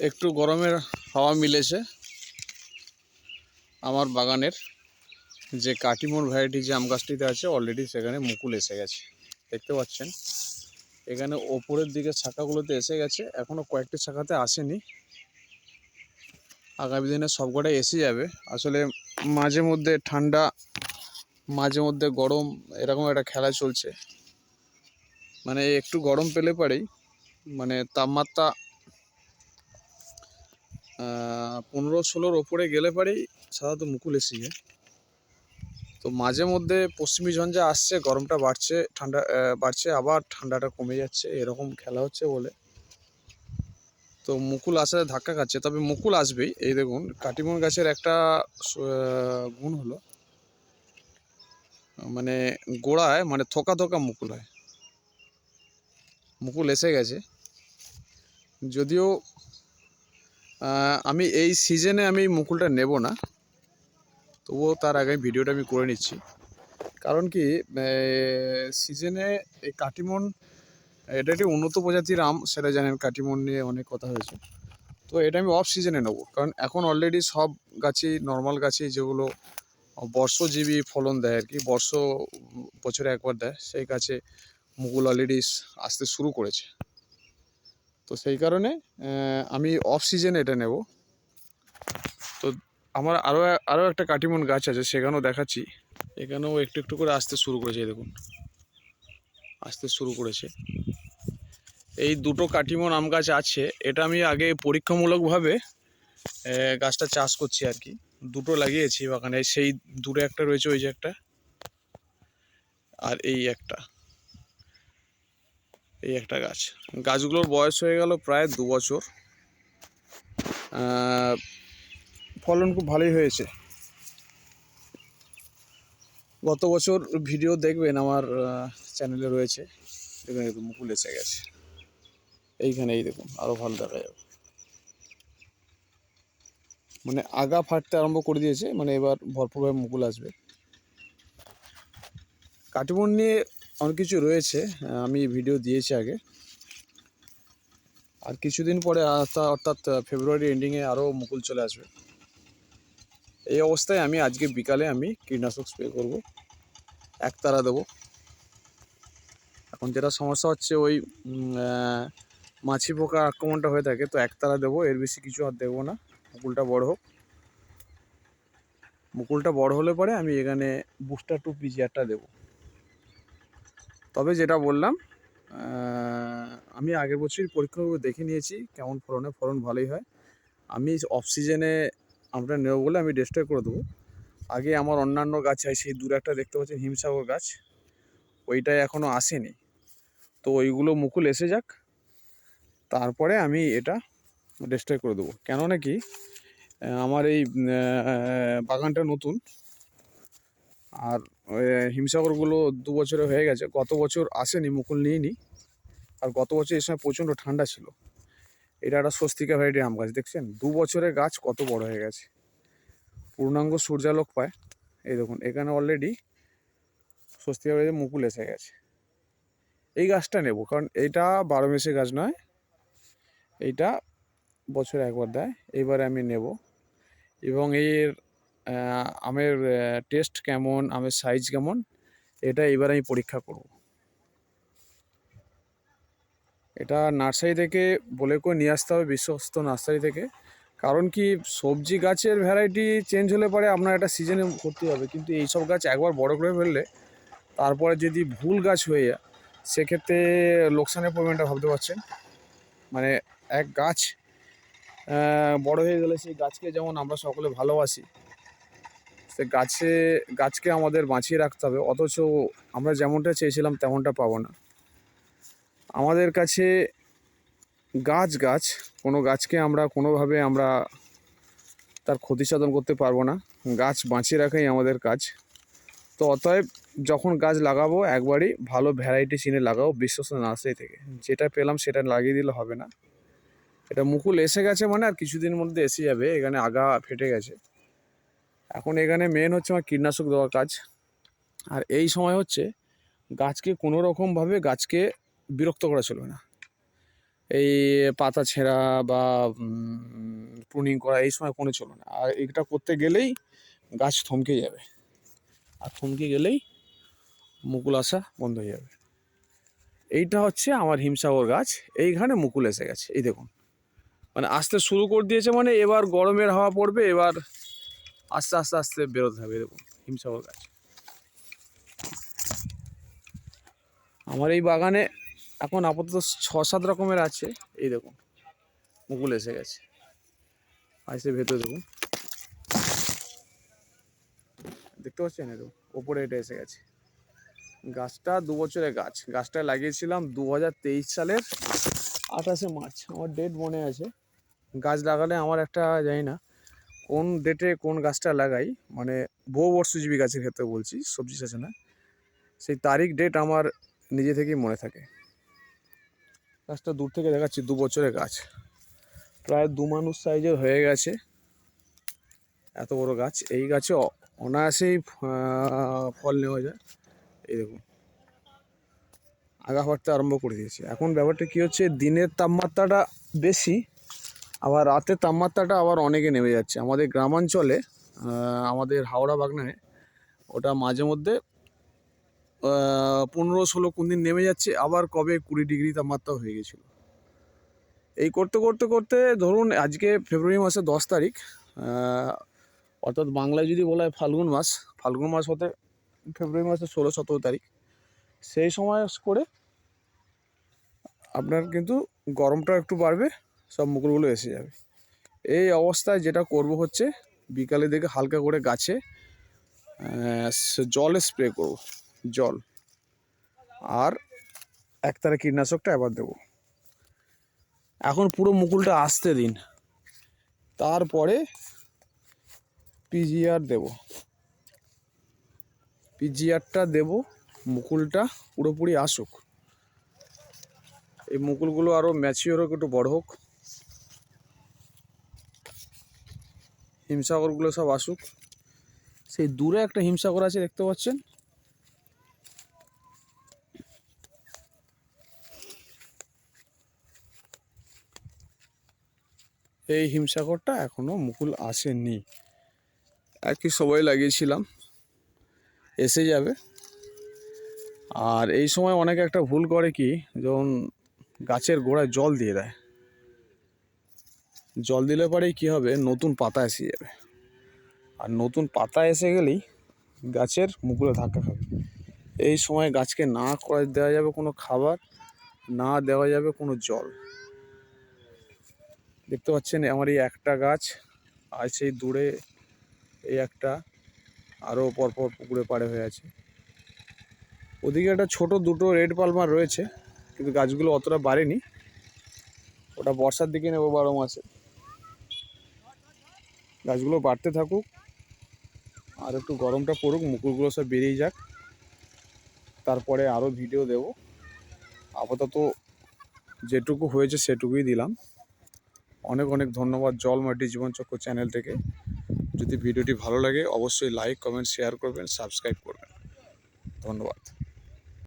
একটু গরমের হাওয়া মিলেছে আমার বাগানের যে কাটিমোর ভ্যারাইটি যে আম গাছটিতে আছে অলরেডি সেখানে মুকুল এসে গেছে। দেখতে পাচ্ছেন, এখানে ওপরের দিকে শাখাগুলোতে এসে গেছে এখনও কয়েকটি শাখাতে আসেনি। আগামী দিনে সবকটাই এসে যাবে। আসলে মাঝে মধ্যে ঠান্ডা, মাঝে মধ্যে গরম, এরকম একটা খেলা চলছে। মানে একটু গরম পেলে পরেই মানে তাপমাত্রা পনেরো ষোলোর ওপরে গেলে পরেই সাধারণত মুকুল এসে তো মাঝে মধ্যে পশ্চিমী ঝঞ্ঝা আসছে, গরমটা বাড়ছে, ঠান্ডা বাড়ছে, আবার ঠান্ডাটা কমে যাচ্ছে, এরকম খেলা হচ্ছে বলে। তো মুকুল আসার ধাক্কা খাচ্ছে, তবে মুকুল আসবেই। এই দেখুন, কাটিমন গাছের একটা গুণ হলো মানে গোড়ায় মানে থোকা থোকা মুকুল হয়। মুকুল এসে গেছে। যদিও আমি এই সিজনে আমি মুকুলটা নেব না। তবুও তার আগে ভিডিওটা আমি করে নিচ্ছি। কারণ কি সিজনে এই কাটিমন, এটা একটি উন্নত প্রজাতির আম, সেটা জানেন, কাটিমন নিয়ে অনেক কথা হয়েছে। তো এটা আমি অফ সিজনে নেব, কারণ এখন অলরেডি সব গাছই নর্মাল গাছই যেগুলো, বর্ষজীবী ফলন দেয় আর কি, বর্ষ বছরে একবার দেয়, সেই গাছে মুকুল অলরেডি আসতে শুরু করেছে। তো সেই কারণে আমি অফ সিজনে এটা নেব। তো আমার আরও আরও একটা কাটিমন গাছ আছে, সেখানেও দেখাচ্ছি। এখানেও একটু একটু করে আসতে শুরু করেছে দেখুন। আসতে শুরু করেছে। এই দুটো কাটিমন আম গাছ আছে, এটা আমি আগে পরীক্ষামূলকভাবে গাছটা চাষ করছি আর কি। দুটো লাগিয়েছি বাগানে, সেই দূরে একটা রয়েছে, ওই যে একটা। আর এই একটা। এই একটা গাছ। গাছগুলোর বয়স হয়ে গেল প্রায় দু বছর। ফলন খুব ভালোই হয়েছে। গত বছর ভিডিও দেখবেন আমার চ্যানেলে রয়েছে। এখানে মুকুল এসে গেছে। এইখানে এই দেখুন আরও ভালো দেখা যাবে। মানে আগা ফাটতে আরম্ভ করে দিয়েছে মানে এবার ভরপুরভাবে মুকুল আসবে। কাটিমন নিয়ে অনেক কিছু রয়েছে আমি ভিডিও দিয়েছি আগে। আর কিছুদিন পরে অর্থাৎ ফেব্রুয়ারি এন্ডিংয়ে আরও মুকুল চলে আসবে। এই অবস্থায় আমি আজকে বিকালে আমি কীটনাশক স্প্রে করব। একতারা দেবো। এখন যেটা সমস্যা হচ্ছে ওই মাছি পোকা আক্রমণটা হয়ে থাকে, তো একতারা দেবো, এর বেশি কিছু আর দেবো না। মুকুলটা বড় হোক। মুকুলটা বড় হলে পরে আমি এখানে বুস্টার টু পিজিআরটা দেবো। তবে যেটা বললাম আমি আগের বছরই পরীক্ষা করে দেখে নিয়েছি কেমন ফলনে ফলন ভালোই হয়। আমি অফ সিজনে আমরা নেব বলে আমি ডিস্ট্রয় করে দেবো। আগে আমার অন্যান্য গাছ আছে সেই দূরে একটা দেখতে পাচ্ছেন হিমসাগর গাছ ওইটাই এখনও আসেনি। তো ওইগুলো মুকুল এসে যাক তারপরে আমি এটা ডিস্ট্রয় করে দেবো। কেন আহ, আমার এই বাগানটা নতুন আর হিমসাগরগুলো দু বছরে হয়ে গেছে। গত বছর আসেনি, মুকুল নিইনি। আর গত বছর এই সময় প্রচণ্ড ঠান্ডা ছিল। এটা একটা স্বস্তিকা ভ্যারাইটি আম গাছ, দেখছেন? দু বছরের গাছ কত বড় হয়ে গেছে। পূর্ণাঙ্গ সূর্যালোক পায়। এই দেখুন, এখানে অলরেডি স্বস্তিকা ভ্যারাইটি মুকুল এসে গেছে। এই গাছটা নেব, কারণ এইটা বারো মেসে গাছ নয়। এইটা বছরে একবার দেয়। এইবারে আমি নেব। এবং এর আমের টেস্ট কেমন, আমের সাইজ কেমন, এটা এবার আমি পরীক্ষা করব। এটা নার্সারি থেকে বলে করে নিয়ে আসতে হবে, বিশ্বস্ত নার্সারি থেকে। কারণ কি, সবজি গাছের ভ্যারাইটি চেঞ্জ হলে পরে আপনার একটা সিজনে করতে হবে। কিন্তু এই সব গাছ একবার বড় করে ফেললে, তারপরে যদি ভুল গাছ হয়ে যায়, সেক্ষেত্রে লোকসানের পরিমাণটা ভাবতে পারছেন। মানে এক গাছ বড় হয়ে গেলে সেই গাছকে যেমন আমরা সকলে ভালোবাসি সে গাছে, গাছকে আমাদের বাঁচিয়ে রাখতে হবে, অথচ আমরা যেমনটা চেয়েছিলাম তেমনটা পাবো না। আমাদের কাছে গাছ গাছ, কোনো গাছকে আমরা কোনোভাবে আমরা তার ক্ষতি সাধন করতে পারব না। গাছ বাঁচিয়ে রাখাই আমাদের কাজ। তো অতএব যখন গাছ লাগাবো, একবারই ভালো ভ্যারাইটি চিনে লাগাবো বিশ্বস্ত নার্সারি থেকে। যেটা পেলাম সেটা লাগিয়ে দিলে হবে না। এটা মুকুল এসে গেছে মানে আর কিছুদিন মধ্যে এসে যাবে, এখানে আগা ফেটে গেছে। এখন এখানে মেন হচ্ছে আমার কীটনাশক দেওয়ার কাজ। আর এই সময় হচ্ছে গাছকে কোনো রকমভাবে গাছকে বিরক্ত করা চলবে না। এই পাতা ছেঁড়া বা প্রুনিং করা এই সময় কোনো চলবে না। আর এটা করতে গেলেই গাছ থমকে যাবে। আর থমকে গেলেই মুকুল আসা বন্ধ হয়ে যাবে। এইটা হচ্ছে আমার হিমসাগর গাছ। এইখানে মুকুল এসে গেছে। এই দেখুন। মানে আসতে শুরু করে দিয়েছে মানে এবার গরমের হাওয়া পড়বে, এবার আস্তে আস্তে আস্তে বেরোতে এই দেখুন হিমসাগর গাছ। আমার এই বাগানে এখন আপাতত ছ, সাত রকমের আছে, এই দেখুন, মুকুল এসে গেছে। আসে ভেতরে দেখুন। দেখতে পাচ্ছেন দেখুন ওপরে এটা এসে গেছে। গাছটা দু বছরের গাছ। গাছটা লাগিয়েছিলাম দু হাজার তেইশ সালের আঠাশে মার্চ। আমার ডেট মনে আছে। গাছ লাগালে আমার একটা, জানি না কোন ডেটে কোন গাছটা লাগাই মানে বহু বর্ষজীবী গাছের ক্ষেত্রে বলছি, সবজি চাষে না সেই তারিখ ডেট আমার নিজে থেকেই মনে থাকে। গাছটা দূর থেকে দেখাচ্ছি, দু বছরের গাছ। প্রায় দু মানুষ সাইজের হয়ে গেছে। এত বড় গাছ, এই গাছে অনায়াসেই ফল নেওয়া যায়। এই দেখুন। আগা ফাটতে আরম্ভ করে দিয়েছে। এখন ব্যাপারটা কী হচ্ছে, দিনের তাপমাত্রাটা বেশি আবার রাতের তাপমাত্রাটা আবার অনেকে নেমে যাচ্ছে। আমাদের গ্রামাঞ্চলে আমাদের হাওড়া বাগনানে ওটা মাঝে মধ্যে পনেরো ষোলো কোন দিন নেমে যাচ্ছে, আবার কবে কুড়ি ডিগ্রি তাপমাত্রা হয়ে গেছিল। এই করতে করতে করতে ধরুন আজকে ফেব্রুয়ারি মাসের দশ তারিখ অর্থাৎ বাংলায় যদি বলা হয় ফাল্গুন মাস ফাল্গুন মাস হতে ফেব্রুয়ারি মাসের ষোলো সতেরো তারিখ, সেই সময় করে আপনার কিন্তু গরমটা একটু বাড়বে। সব মুকুলগুলো এসে যাবে। এই অবস্থায় যেটা করব হচ্ছে বিকালে দিকে হালকা করে গাছে জলে স্প্রে করব, জল। আর একতারা কীটনাশকটা এবার দেবো। এখন পুরো মুকুলটা আসতে দিন। তারপরে পিজিআর দেব। পিজিআরটা দেব, মুকুলটা পুরোপুরি আসুক। এই মুকুলগুলো আরও ম্যাচিওর হোক, একটু বড় হোক। হিমসাগরগুলো সব আসুক। সেই দূরে একটা হিমসাগর আছে, দেখতে পাচ্ছেন? এই হিমসাগরটা এখনও মুকুল আসেনি। একই সবাই লাগিয়েছিলাম, এসে যাবে। আর এই সময় অনেকে একটা ভুল করে কি, যখন গাছের গোড়ায় জল দিয়ে দেয়। জল দিলে পরেই কী হবে? নতুন পাতা এসে যাবে। আর নতুন পাতা এসে গেলেই গাছের মুকুলে ধাক্কা খাবে। এই সময় গাছকে না করে দেওয়া যাবে কোনো খাবার, না দেওয়া যাবে কোনো জল। দেখতে পাচ্ছেন, আমার এই একটা গাছ, আর সেই দূরে এই একটা আরও পরপর পুকুরে পাড়ে হয়ে আছে। ওদিকে একটা ছোট দুটো রেড পালমার রয়েছে, কিন্তু গাছগুলো অতটা বাড়েনি। ওটা বর্ষার দিকে নেব বারো মাসে। গাছগুলো বাড়তে থাকুক। আর একটু গরমটা পড়ুক মুকুলগুলো সব বেরিয়ে যাক। তারপরে আরও ভিডিও দেব। আপাতত যেটুকু হয়েছে সেটুকুই দিলাম। অনেক অনেক ধন্যবাদ জল মাটি জীবনচক্র চ্যানেল থেকে। যদি ভিডিওটি ভালো লাগে, অবশ্যই লাইক কমেন্ট শেয়ার করবেন সাবস্ক্রাইব করবেন। ধন্যবাদ।